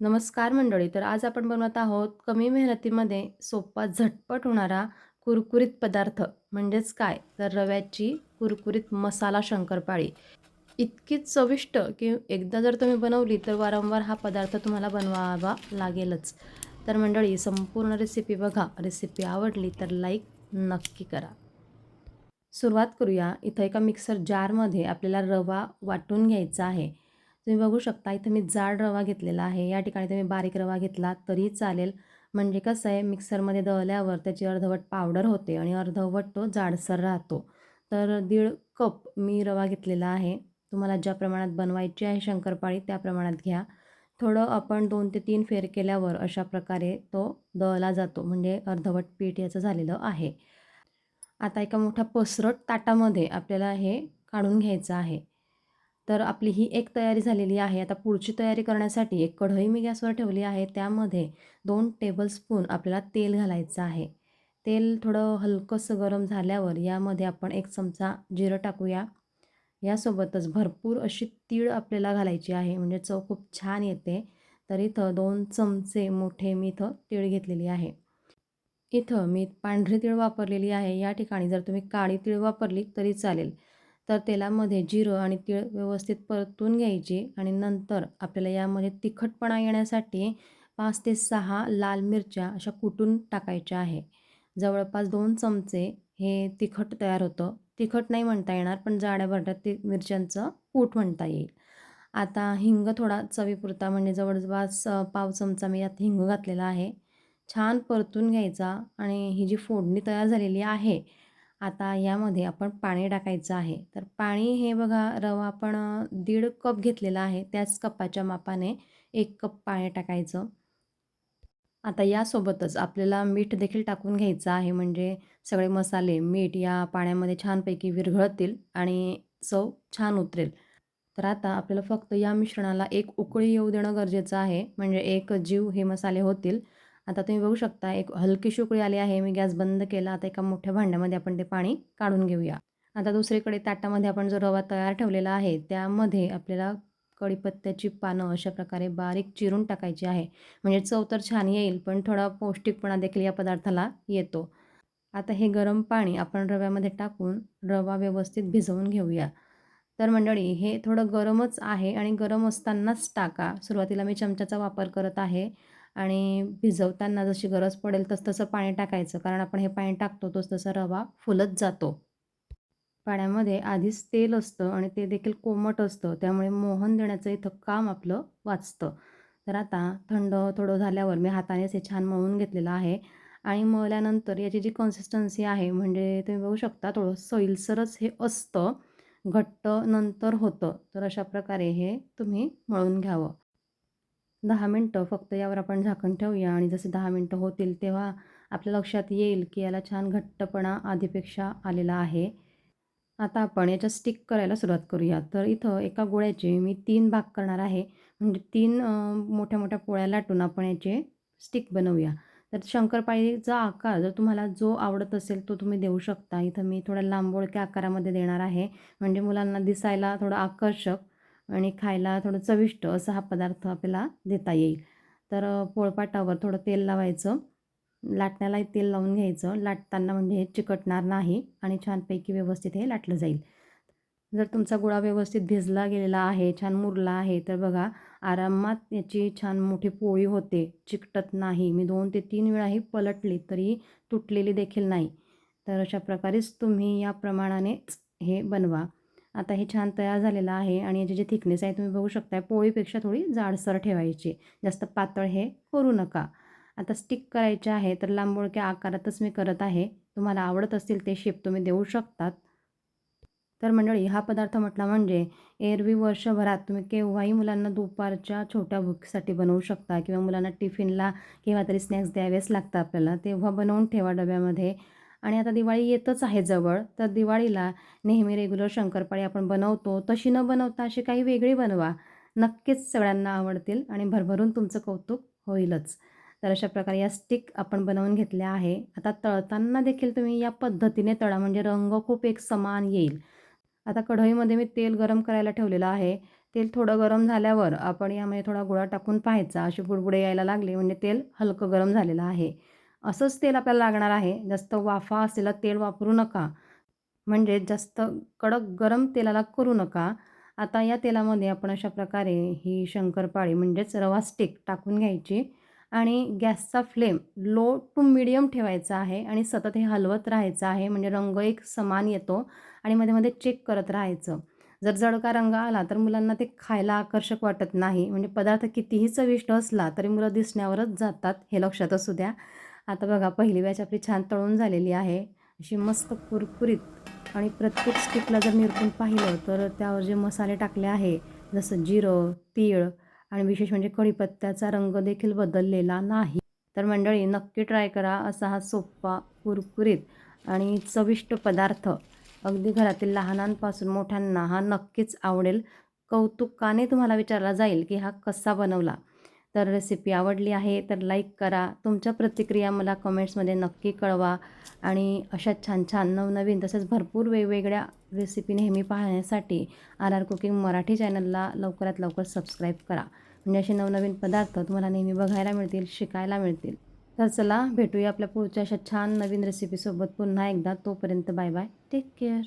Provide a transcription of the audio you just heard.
नमस्कार मंडळी तर आज आपण बनवत आहोत कमी मेहनतीमध्ये सोपा झटपट होणारा कुरकुरीत पदार्थ. म्हणजेच काय? तर रव्याची कुरकुरीत मसाला शंकरपाळी. इतकी चविष्ट की एकदा जर तुम्ही बनवली तर वारंवार हा पदार्थ तुम्हाला बनवावा लागेलच. तर मंडळी संपूर्ण रेसिपी बघा. रेसिपी आवडली तर लाईक नक्की करा. सुरुवात करूया. इथं एका मिक्सर जारमध्ये आपल्याला रवा वाटून घ्यायचा आहे. तुम्ही बघू शकता इथं मी जाड रवा घेतलेला आहे. या ठिकाणी तुम्ही बारीक रवा घेतला तरी चालेल. म्हणजे कसं आहे मिक्सरमध्ये दळल्यावर त्याची अर्धवट पावडर होते आणि अर्धवट तो जाडसर राहतो. तर दीड कप मी रवा घेतलेला आहे. तुम्हाला ज्या प्रमाणात बनवायची आहे शंकरपाळी त्या प्रमाणात घ्या. थोडं आपण दोन ते तीन फेर केल्यावर अशा प्रकारे तो दळला जातो. म्हणजे अर्धवट पीठ याचं झालेलं आहे. आता एका मोठ्या पसरट ताटामध्ये आपल्याला हे काढून घ्यायचं आहे. तर आपली ही एक तयारी झालेली आहे. आता पुढची तयारी करण्यासाठी एक कढई मी गॅसवर ठेवली आहे. त्यामध्ये दोन टेबलस्पून आपल्याला तेल घालायचं आहे. तेल थोडं हलकंसं गरम झाल्यावर यामध्ये आपण एक चमचा जिरं टाकूया. यासोबतच भरपूर अशी तीळ आपल्याला घालायची आहे. म्हणजे चव खूप छान येते. तर इथं दोन चमचे मोठे मी इथं तीळ घेतलेली आहे. इथं मी पांढरी तीळ वापरलेली आहे. या ठिकाणी जर तुम्ही काळी तीळ वापरली तरी चालेल. तर तेलामध्ये जिरं आणि तीळ व्यवस्थित परतून घ्यायची आणि नंतर आपल्याला यामध्ये तिखटपणा येण्यासाठी पाच ते सहा लाल मिरच्या अशा कुटून टाकायच्या आहे. जवळपास दोन चमचे हे तिखट तयार होतं. तिखट नाही म्हणता येणार पण जाड्या भरड्यात ते मिरच्यांचं कूट म्हणता येईल. आता हिंग थोडा चवीपुरता म्हणजे जवळपास पाव चमचा मी यात हिंग घातलेला आहे. छान परतून घ्यायचा आणि ही जी फोडणी तयार झालेली आहे आता यामध्ये आपण पाणी टाकायचं आहे. तर पाणी हे बघा रवा आपण दीड कप घेतलेला आहे. त्याच कपाच्या मापाने एक कप पाणी टाकायचं. आता यासोबतच आपल्याला मीठ देखील टाकून घ्यायचं आहे. म्हणजे सगळे मसाले मीठ या पाण्यामध्ये छानपैकी विरघळतील आणि चव छान उतरेल. तर आता आपल्याला फक्त या मिश्रणाला एक उकळी येऊ देणं गरजेचं आहे. म्हणजे एक जीव हे मसाले होतील. आता तुम्ही बघू शकता एक हलकी उकळी आली आहे मी गॅस बंद केला आता एका मोठ्या भांड्यामध्ये आपण ते पाणी काढून घेऊया. आता दुसरीकडे ताटामध्ये आपण जो रवा तयार ठेवलेला आहे त्यामध्ये आपल्याला कढीपत्त्याची पानं अशा प्रकारे बारीक चिरून टाकायची आहे. म्हणजे चव तर छान येईल पण थोडा पौष्टिकपणा देखील या पदार्थाला येतो. आता हे गरम पाणी आपण रव्यामध्ये टाकून रवा व्यवस्थित भिजवून घेऊया. तर मंडळी हे थोडं गरमच आहे आणि गरम असतानाच टाका. सुरुवातीला मी चमच्याचा वापर करत आहे. आणि भिजवताना जशी गरज पडेल तस तसं पाणी टाकायचं. कारण आपण हे पाणी टाकतो तोच तसा रवा फुलत जातो. पाण्यामध्ये आधीच तेल असतं आणि ते देखील कोमट असतं. त्यामुळे मोहन देण्याचं इथं काम आपलं वाचतं. तर आता थंड थोडं झाल्यावर मी हातानेच हे छान मळून घेतलेलं आहे. आणि मळल्यानंतर याची जी कन्सिस्टन्सी आहे म्हणजे तुम्ही बघू शकता थोडं सैलसरच हे असतं. घट्ट नंतर होतं. तर अशा प्रकारे हे तुम्ही मळून घ्यावं. दहा मिनटं फक्त यावर आपण झाकण ठेवूया आणि जसे दहा मिनटं होतील तेव्हा आपल्या लक्षात येईल की याला छान घट्टपणा आधीपेक्षा आलेला आहे. आता आपण याच्या स्टिक करायला सुरुवात करूया. तर इथं एका गोळ्याचे मी तीन भाग करणार आहे. म्हणजे तीन मोठ्या मोठ्या पोळ्या लाटून आपण याचे स्टिक बनवूया. तर शंकरपाळीचा आकार जर तुम्हाला जो आवडत असेल तो तुम्ही देऊ शकता. इथं मी थोड्या लांबोळक्या आकारामध्ये देणार आहे. म्हणजे मुलांना दिसायला थोडं आकर्षक. आणि खायला थोडं चविष्ट असा हा पदार्थ आपल्याला देता येईल. तर पोळपाटावर थोडं तेल लावायचं. लाटण्यालाही तेल लावून घ्यायचं. लाटताना म्हणजे हे चिकटणार नाही आणि छानपैकी व्यवस्थित हे लाटलं जाईल. जर तुमचा गोळा व्यवस्थित भिजला गेलेला आहे छान मुरला आहे तर बघा आरामात याची छान मोठी पोळी होते. चिकटत नाही. मी दोन ते तीन वेळाही पलटली तरी तुटलेली देखील नाही. तर अशा प्रकारेच तुम्ही या प्रमाणानेच हे बनवा. आता हे छान तयार झालेलं आहे आणि याची जे थिकनेस आहे तुम्ही बघू शकता पोळीपेक्षा थोडी जाडसर ठेवायची. जास्त पातळ हे करू नका. आता स्टिक करायचे आहे तर लांबोळक्या आकारातच मी करत आहे. तुम्हाला आवडत असतील ते शेप तुम्ही देऊ शकतात. तर मंडळी हा पदार्थ म्हटला म्हणजे एरवी वर्षभरात तुम्ही केव्हाही मुलांना दुपारच्या छोट्या भूकीसाठी बनवू शकता किंवा मुलांना टिफिनला केव्हा तरी स्नॅक्स द्यावेच लागतात आपल्याला तेव्हा बनवून ठेवा डब्यामध्ये. आणि आता दिवाळी येतच आहे जवळ. तर दिवाळीला नेहमी रेग्युलर शंकरपाळी आपण बनवतो. तशी न बनवता अशी काही वेगळी बनवा. नक्कीच सगळ्यांना आवडतील आणि भरभरून तुमचं कौतुक होईलच. तर अशा प्रकारे या स्टिक आपण बनवून घेतल्या आहे. आता तळताना देखील तुम्ही या पद्धतीने तळा. म्हणजे रंग खूप एक समान येईल. आता कढईमध्ये मी तेल गरम करायला ठेवलेलं आहे. तेल थोडं गरम झाल्यावर आपण यामध्ये थोडा गुळा टाकून पाहायचा. अशी बुडबुडे यायला लागले. म्हणजे तेल हलकं गरम झालेलं आहे. असंच तेल आपल्याला लागणार आहे. जास्त वाफा असलेलं तेल वापरू नका. म्हणजे जास्त कडक गरम तेलाला करू नका. आता या तेलामध्ये आपण अशा प्रकारे ही शंकरपाळी म्हणजेच रवा स्टिक टाकून घ्यायची आणि गॅसचा फ्लेम लो टू मिडियम ठेवायचा आहे आणि सतत हे हलवत राहायचं आहे. म्हणजे रंग एक समान येतो आणि मध्ये मध्ये चेक करत राहायचं. जर जडका रंग आला तर मुलांना ते खायला आकर्षक वाटत नाही. म्हणजे पदार्थ कितीही चविष्ट असला तरी मुलं दिसण्यावरच जातात हे लक्षात असू द्या. आता बघा पहिली बॅच आपली छान तळून झालेली आहे. अशी मस्त कुरकुरीत आणि प्रत्येक स्टिकला जर निरपून पाहिलं तर त्यावर जे मसाले टाकले आहे जसं जिरं तीळ आणि विशेष म्हणजे कढीपत्त्याचा रंग देखील बदललेला नाही. तर मंडळी नक्की ट्राय करा असा हा सोप्पा कुरकुरीत आणि चविष्ट पदार्थ. अगदी घरातील लहानांपासून मोठ्यांना हा नक्कीच आवडेल. कौतुकाने तुम्हाला विचारला जाईल की हा कसा बनवला. तर रेसिपी आवडली आहे तर लाईक करा. तुमच्या प्रतिक्रिया मला कमेंट्समध्ये नक्की कळवा. आणि अशा छान छान नवनवीन तसेच भरपूर वेगवेगळ्या रेसिपी नेहमी पाहण्यासाठी आर आर कुकिंग मराठी चॅनलला लवकरात लवकर सबस्क्राईब करा. म्हणजे असे नवनवीन पदार्थ तुम्हाला नेहमी बघायला मिळतील शिकायला मिळतील. तर चला भेटूया आपल्या पुढच्या अशा छान नवीन रेसिपीसोबत पुन्हा एकदा. तोपर्यंत बाय बाय टेक केअर